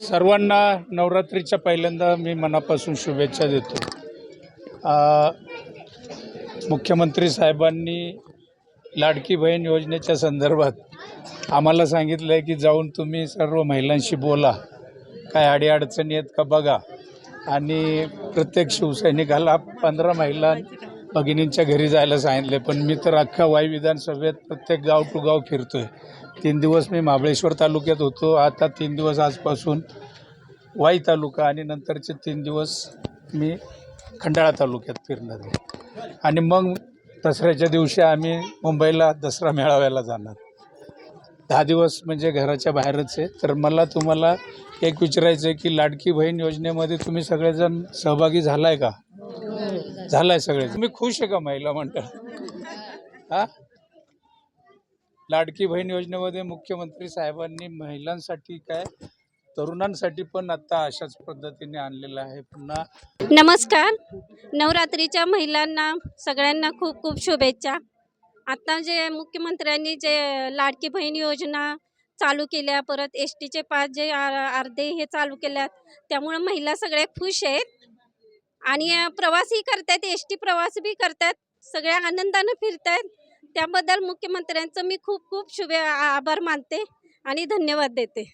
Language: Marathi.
सर्वांना नवरात्रीच्या पहिल्यांदा मी मनापासून शुभेच्छा देतो. मुख्यमंत्री साहेबांनी लाडकी बहीण योजनेच्या संदर्भात आम्हाला सांगितलं आहे की जाऊन तुम्ही सर्व महिलांशी बोला. काय अडीअडचणी आहेत का बघा. आणि प्रत्येक शिवसैनिकाला पंधरा महिला भगिनींच्या घरी जायला सांगितले पण मी तर अख्खा वाई विधानसभेत प्रत्येक गाव टू गाव फिरतो आहे तीन दिवस मी महाबळेश्वर तालुक्यात होतो आता तीन दिवस आजपासून वाई तालुका आणि नंतरचे तीन दिवस मी खंडाळा तालुक्यात फिरणार आहे. आणि मग दसऱ्याच्या दिवशी आम्ही मुंबईला दसरा मेळाव्याला जाणार. दहा दिवस म्हणजे घराच्या बाहेरच आहे. तर मला तुम्हाला एक विचारायचं आहे की लाडकी बहीण योजनेमध्ये तुम्ही सगळेजण सहभागी झाला आहे का? झालाय सगळे. तुम्ही खुश आहे का महिला मंडळ? हा? लाडकी बहीण योजनेमध्ये मुख्यमंत्री साहेबांनी महिलांसाठी काय तरुणांसाठी पण आता अशाच पद्धतीने आणलेलं आहे. पुन्हा नमस्कार. नवरात्रीच्या महिलांना सगळ्यांना खूप खूप शुभेच्छा. आता जे मुख्यमंत्र्यांनी जे लाडकी बहीण योजना चालू केल्या परत एस टीचे पाच जे अर्धे हे चालू केल्यात त्यामुळं महिला सगळ्या खुश आहेत. आणि प्रवासही करतात एस टी प्रवास बी करतात सगळ्या आनंदानं फिरतात त्याबद्दल मुख्यमंत्र्यांचं मी खूप खूप शुभे आभार मानते आणि धन्यवाद देते.